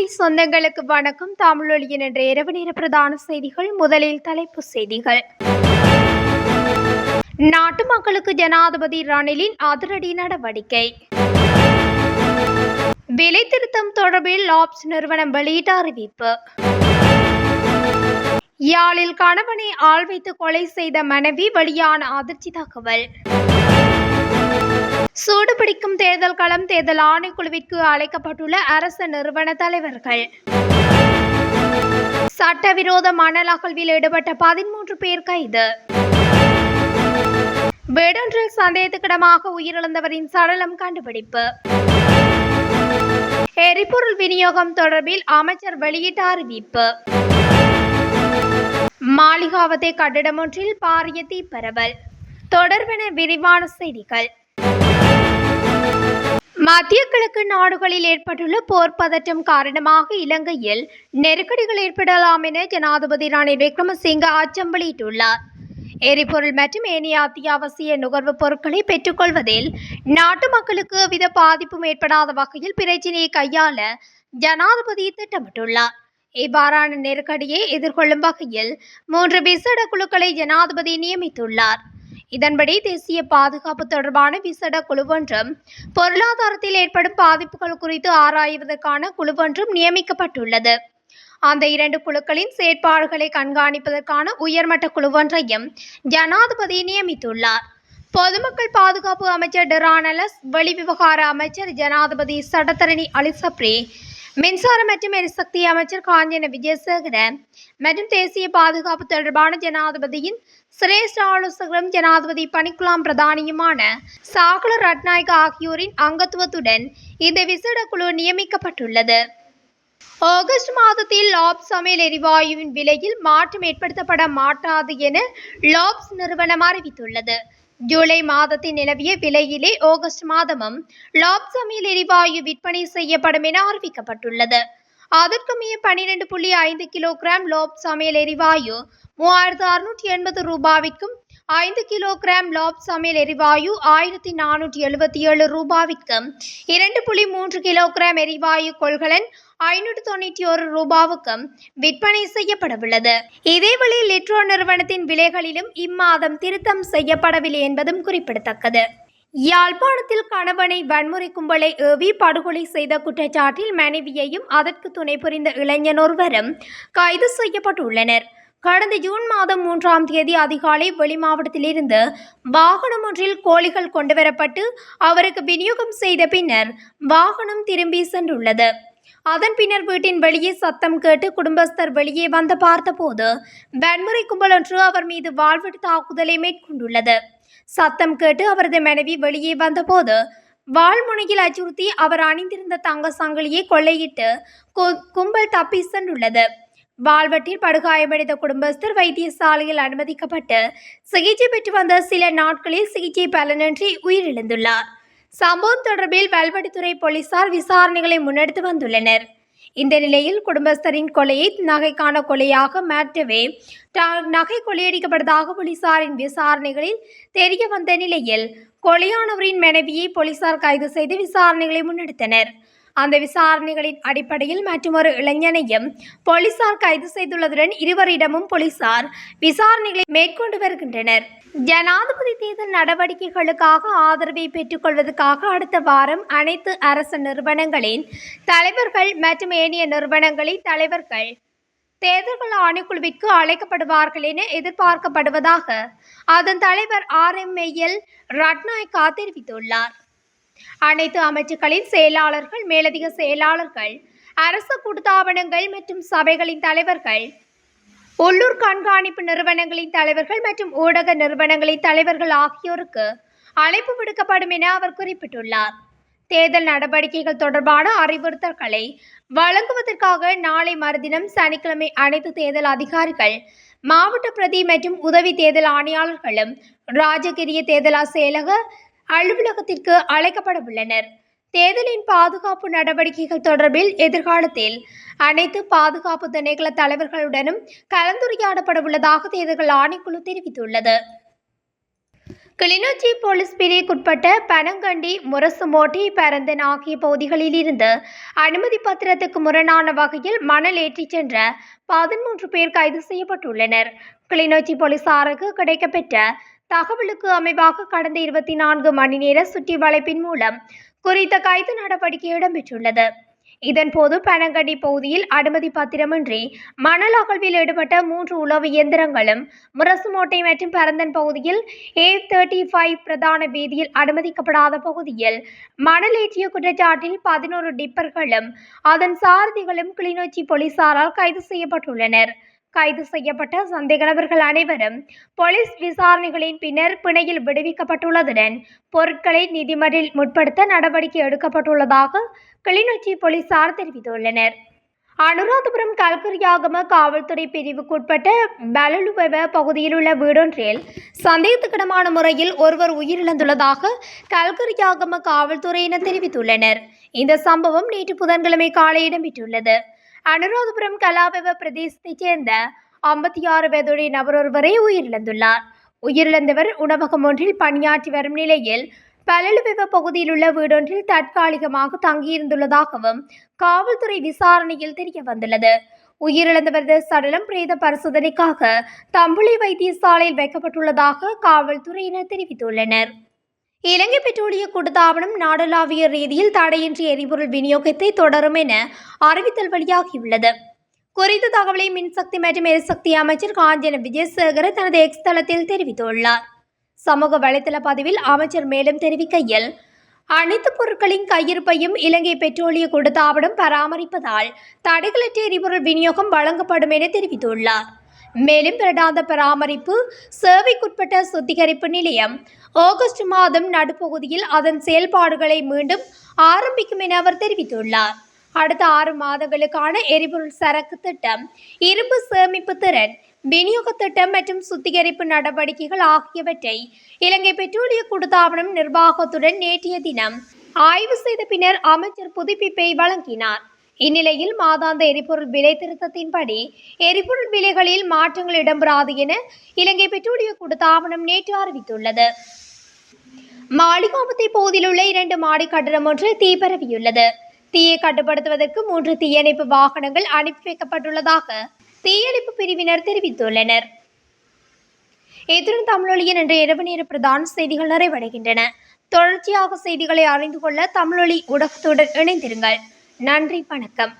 தமிழொலி சொந்தங்களுக்கு வணக்கம். தமிழொலியின் என்ற இரவு நேர பிரதான செய்திகள் முதலில் தலைப்பு செய்திகள். நாட்டு மக்களுக்கு ஜனாதிபதி ரணிலின் அதிரடி நடவடிக்கை. விலை திருத்தம் தொடர்பில் லாப்ஸ் நிறுவனம் வெளியிட்ட அறிவிப்பு. யாழில் கணவனை ஆள் வைத்து கொலை செய்த மனைவி வெளியான அதிர்ச்சி தகவல். சூடுபிடிக்கும் தேர்தல் களம் தேர்தல் ஆணைக்குழுவிற்கு அழைக்கப்பட்டுள்ள அரசு நிறுவன தலைவர்கள். சட்டவிரோத மணல் அகழ்வில் ஈடுபட்ட பதிமூன்று பேர் கைது. வேடொன்றில் சந்தேகத்துக்கிடமாக உயிரிழந்தவரின் சடலம் கண்டுபிடிப்பு. எரிபொருள் விநியோகம் தொடர்பில் அமைச்சர் வெளியிட்ட அறிவிப்பு. மாளிகாவத்தை கட்டிடம் ஒன்றில் பாரிய தீப்பரவல். தொடர்பென விரிவான செய்திகள். மத்திய கிழக்கு நாடுகளில் ஏற்பட்டுள்ள போர் பதற்றம் காரணமாக இலங்கையில் நெருக்கடிகள் ஏற்படலாம் என ஜனாதிபதி ரணில் விக்ரமசிங்க அச்சம் வெளியிட்டுள்ளார். எரிபொருள் மற்றும் ஏனைய அத்தியாவசிய நுகர்வுப் பொருட்களை பெற்றுக்கொள்வதில் நாட்டு மக்களுக்கு எவ்வித பாதிப்பும் ஏற்படாத வகையில் பிரச்சினையை கையாள ஜனாதிபதி திட்டமிட்டுள்ளார். இவ்வாறான நெருக்கடியை எதிர்கொள்ளும் வகையில் மூன்று விசேட குழுக்களை ஜனாதிபதி நியமித்துள்ளார். இதன்படி தேசிய பாதுகாப்பு தொடர்பான விசேட குழுவொன்றும் பொருளாதாரத்தில் ஏற்படும் பாதிப்புகள் குறித்து ஆராய்வதற்கான குழுவொன்றும் நியமிக்கப்பட்டுள்ளது. அந்த இரண்டு குழுக்களின் செயற்பாடுகளை கண்காணிப்பதற்கான உயர்மட்ட குழுவொன்றையும் ஜனாதிபதி நியமித்துள்ளார். பொதுமக்கள் பாதுகாப்பு அமைச்சர் டெரானலஸ் வெளிவிவகார அமைச்சர் ஜனாதிபதி சடத்தரணி அலிசப்ரி மின்சார மற்றும் எரிசக்தி அமைச்சர் காஞ்சன விஜயசேகர மற்றும் தேசிய பாதுகாப்பு தொடர்பான ஜனாதிபதியின் சிரேஷ்ட ஆலோசகரும் ஜனாதிபதி பணிக்குலாம் பிரதானியுமான சாகல ரட்நாயக் ஆகியோரின் அங்கத்துவத்துடன் இந்த விசேட குழு நியமிக்கப்பட்டுள்ளது. ஆகஸ்ட் மாதத்தில் லாப் சமையல் எரிவாயுவின் விலையில் மாற்றம் ஏற்படுத்தப்பட மாட்டாது என லாப்ஸ் நிறுவனம் அறிவித்துள்ளது. ஜூலை மாதத்தில் நிலவிய விலையிலே ஆகஸ்ட் மாதமும் லாப் சமையல் எரிவாயு விற்பனை செய்யப்படும் என அறிவிக்கப்பட்டுள்ளது. அதற்குமே பன்னிரண்டு புள்ளி ஐந்து கிலோகிராம் லோப் சமையல் எரிவாயு மூவாயிரத்து அறுநூற்றி எண்பது ரூபாவிற்கும் ஐந்து கிலோகிராம் லாப் சமையல் எரிவாயு ஆயிரத்தி நானூற்றி எழுபத்தி ஏழு ரூபாவிற்கும் இரண்டு புள்ளி மூன்று கிலோகிராம் எரிவாயு கொள்கலன் ஐநூற்று தொண்ணூற்றி ஒரு ரூபாவுக்கும் விற்பனை செய்யப்படவுள்ளது. இதேவேளை லிட்ரோ நிறுவனத்தின் விலைகளிலும் இம்மாதம் திருத்தம் செய்யப்படவில்லை என்பதும் குறிப்பிடத்தக்கது. யாழ்ப்பாணத்தில் கணவனை வன்முறை கும்பலை ஏவி படுகொலை செய்த குற்றச்சாட்டில் மனைவியையும் அதற்கு துணை புரிந்த இளைஞன் ஒருவரும் கைது செய்யப்பட்டுள்ளனர். கடந்த ஜூன் மாதம் மூன்றாம் தேதி அதிகாலை வெளி மாவட்டத்திலிருந்து வாகனம் ஒன்றில் கோழிகள் கொண்டுவரப்பட்டு அவருக்கு விநியோகம் செய்த பின்னர் வாகனம் திரும்பி சென்றுள்ளது. அதன் பின்னர் வீட்டின் வெளியே சத்தம் கேட்டு குடும்பஸ்தர் வெளியே வந்து பார்த்தபோது வன்முறை கும்பல் ஒன்று அவர் மீது வாழ்வெட்டு தாக்குதலை மேற்கொண்டுள்ளது. சத்தம் கேட்டு அவரது மனைவி வெளியே வந்தபோது வாழ்முனையில் அச்சுறுத்தி அவர் அணிந்திருந்த தங்க சங்கிலியை கொள்ளையிட்டு கும்பல் தப்பி சென்றுள்ளது. வாழ்வெட்டில் படுகாயமடைந்த குடும்பஸ்தர் வைத்தியசாலையில் அனுமதிக்கப்பட்டு சிகிச்சை பெற்று வந்த சில நாட்களில் சிகிச்சை பலனின்றி உயிரிழந்துள்ளார். சம்பவம் தொடர்பில் வல்வடித்துறை போலீசார் விசாரணைகளை முன்னெடுத்து வந்துள்ளனர். இந்த நிலையில் குடும்பஸ்தரின் கொலையை நகைக்கான கொலையாக மாற்றவே நகை கொள்ளையடிக்கப்பட்டதாக போலீசாரின் விசாரணைகளில் தெரிய வந்த நிலையில் கொலையானவரின் மனைவியை போலீசார் கைது செய்து விசாரணைகளை முன்னெடுத்தனர். அந்த விசாரணைகளின் அடிப்படையில் மற்றொரு இளைஞனையும் போலீசார் கைது செய்துள்ளதுடன் இருவரிடமும் போலீசார் விசாரணைகளை மேற்கொண்டு வருகின்றனர். ஜனாதிபதி தேர்தல் நடவடிக்கைகளுக்காக ஆதரவை பெற்றுக்கொள்வதற்காக அடுத்த வாரம் அனைத்து அரசு நிறுவனங்களின் தலைவர்கள் மற்றும் ஏனைய நிறுவனங்களின் தலைவர்கள் தேர்தல்கள் ஆணைக்குழுவிற்கு அழைக்கப்படுவார்கள் என எதிர்பார்க்கப்படுவதாக அதன் தலைவர் ஆர் எம் எல் ரட்நாயக்கா தெரிவித்துள்ளார். அனைத்து அமைச்சுக்களின் செயலாளர்கள் மேலதிக செயலாளர்கள் அரசு கூட்டுத்தாபனங்கள் மற்றும் சபைகளின் தலைவர்கள் உள்ளூர் கண்காணிப்பு நிறுவனங்களின் தலைவர்கள் மற்றும் ஊடக நிறுவனங்களின் தலைவர்கள் ஆகியோருக்கு அழைப்பு விடுக்கப்படும் என அவர் குறிப்பிட்டுள்ளார். தேர்தல் நடவடிக்கைகள் தொடர்பான அறிவுறுத்தல்களை வழங்குவதற்காக நாளை மறுதினம் சனிக்கிழமை அனைத்து தேர்தல் அதிகாரிகள் மாவட்ட பிரதி மற்றும் உதவி தேர்தல் ஆணையாளர்களும் ராஜகிரிய தேர்தல் செயலக அலுவலகத்திற்கு அழைக்கப்பட உள்ளனர் தேர்தலின் பாதுகாப்பு நடவடிக்கைகள் தொடர்பில் எதிர்காலத்தில் அனைத்து பாதுகாப்பு திணைக்கள தலைவர்களுடனும் கலந்துரையாடப்பட உள்ளதாக தேர்தல்கள் ஆணைக்குழு தெரிவித்துள்ளது. கிளிநொச்சி போலீஸ் பிரிவுக்குட்பட்ட பனங்கண்டி முரசுமோட்டை பரந்தன் ஆகிய பகுதிகளில் இருந்து அனுமதி பத்திரத்துக்கு முரணான வகையில் மணல் ஏற்றிச் சென்ற பதிமூன்று பேர் கைது செய்யப்பட்டுள்ளனர். கிளிநொச்சி போலீசாருக்கு கிடைக்கப்பெற்ற தகவலுக்கு அமைவாக கடந்த இருபத்தி நான்கு மணி நேர சுற்றி வளைப்பின் மூலம் குறித்த கைது நடவடிக்கை இடம்பெற்றுள்ளது. இதன்போது பனங்கடி பகுதியில் அனுமதி பத்திரமின்றி மணல் அகழ்வில் ஈடுபட்ட மூன்று உளவு இயந்திரங்களும் முரசுமோட்டை மற்றும் பரந்தன் பகுதியில் ஏ தேர்ட்டி ஃபைவ் பிரதான வீதியில் அனுமதிக்கப்படாத பகுதியில் மணல் ஏற்றிய குற்றச்சாட்டில் பதினோரு டிப்பர்களும் அதன் சாரதிகளும் கிளிநொச்சி போலீசாரால் கைது செய்யப்பட்டுள்ளனர். கைது செய்யப்பட்ட சந்தேக நபர்கள் அனைவரும் போலீஸ் விசாரணைகளின் பின்னர் பிணையில் விடுவிக்கப்பட்டுள்ளதுடன் பொருட்களை நீதிமன்றில் முற்படுத்த நடவடிக்கை எடுக்கப்பட்டுள்ளதாக கிளிநொச்சி போலீசார் தெரிவித்துள்ளனர். அனுராதபுரம் கல்கரியாகம காவல்துறை பிரிவுக்குட்பட்ட பலலுவெவ பகுதியில் உள்ள வீடொன்றில் சந்தேகத்துக்கிடமான முறையில் ஒருவர் உயிரிழந்துள்ளதாக கல்கரியாகம காவல்துறையினர் தெரிவித்துள்ளனர். இந்த சம்பவம் நேற்று புதன்கிழமை காலை இடம்பெற்றுள்ளது. அனுராதபுரம் கலாபவ பிரதேசத்தைச் சேர்ந்த ஐம்பத்தி ஆறு வயதுடைய நபர் ஒருவரை உயிரிழந்துள்ளார். உயிரிழந்தவர் உணவகம் ஒன்றில் பணியாற்றி வரும் நிலையில் பலலுவெவ பகுதியில் உள்ள வீடொன்றில் தற்காலிகமாக தங்கியிருந்துள்ளதாகவும் காவல்துறை விசாரணையில் தெரிய வந்துள்ளது உயிரிழந்தவரது சடலம் பிரேத பரிசோதனைக்காக தம்புளை வைத்தியசாலையில் வைக்கப்பட்டுள்ளதாக காவல்துறையினர் தெரிவித்துள்ளனர். இலங்கை பெட்ரோலிய கூட்டுத்தாபனம் நாடளாவிய ரீதியில் தடையின்றி எரிபொருள் விநியோகத்தை தொடரும் என அறிவித்தல் வெளியாகியுள்ளது. குறித்த தகவலை மின்சக்தி மற்றும் எரிசக்தி அமைச்சர் காஞ்சன விஜயசேகர தனது எக்ஸ் தளத்தில் தெரிவித்துள்ளார். சமூக வலைதள பதிவில் அமைச்சர் மேலும் தெரிவிக்கையில் அனைத்து பொருட்களின் கையிருப்பையும் இலங்கை பெட்ரோலிய கூட்டுத்தாபனம் பராமரிப்பதால் தடைகளற்ற எரிபொருள் விநியோகம் வழங்கப்படும் என தெரிவித்துள்ளார். மேலும் பிரடாந்த பராமரிப்பு சேவைக்குட்பட்ட சுத்திகரிப்பு நிலையம் ஆகஸ்ட் மாதம் நடுப்பகுதியில் அதன் செயல்பாடுகளை மீண்டும் ஆரம்பிக்கும் என அவர் தெரிவித்துள்ளார். அடுத்த ஆறு மாதங்களுக்கான எரிபொருள் சரக்கு திட்டம் இரும்பு சேமிப்பு திறன் விநியோக திட்டம் மற்றும் சுத்திகரிப்பு நடவடிக்கைகள் ஆகியவற்றை இலங்கை பெட்ரோலிய கூட்டுத்தாபனம் நிர்வாகத்துடன் நேற்றைய தினம் ஆய்வு செய்த பின்னர் அமைச்சர் புதுப்பிப்பை வழங்கினார். இந்நிலையில் மாதாந்த எரிபொருள் விலை திருத்தத்தின்படி எரிபொருள் விலைகளில் மாற்றங்கள் இடம்பெறாது என இலங்கை பெட்ரோலிய கூட்டுத்தாபனம் நேற்று அறிவித்துள்ளது. மாளிகாபத்தை பகுதியிலுள்ள இரண்டு மாடி கட்டடம் ஒன்று தீ பரவியுள்ளது தீயை கட்டுப்படுத்துவதற்கு மூன்று தீயணைப்பு வாகனங்கள் அனுப்பி வைக்கப்பட்டுள்ளதாக தீயணைப்பு பிரிவினர் தெரிவித்துள்ளனர். இத்துடன் தமிழொலியின் என்ற இரவு நேர பிரதான செய்திகள் நிறைவடைகின்றன. தொடர்ச்சியாக செய்திகளை அறிந்து கொள்ள தமிழொலி ஊடகத்துடன் இணைந்திருங்கள். நன்றி வணக்கம்.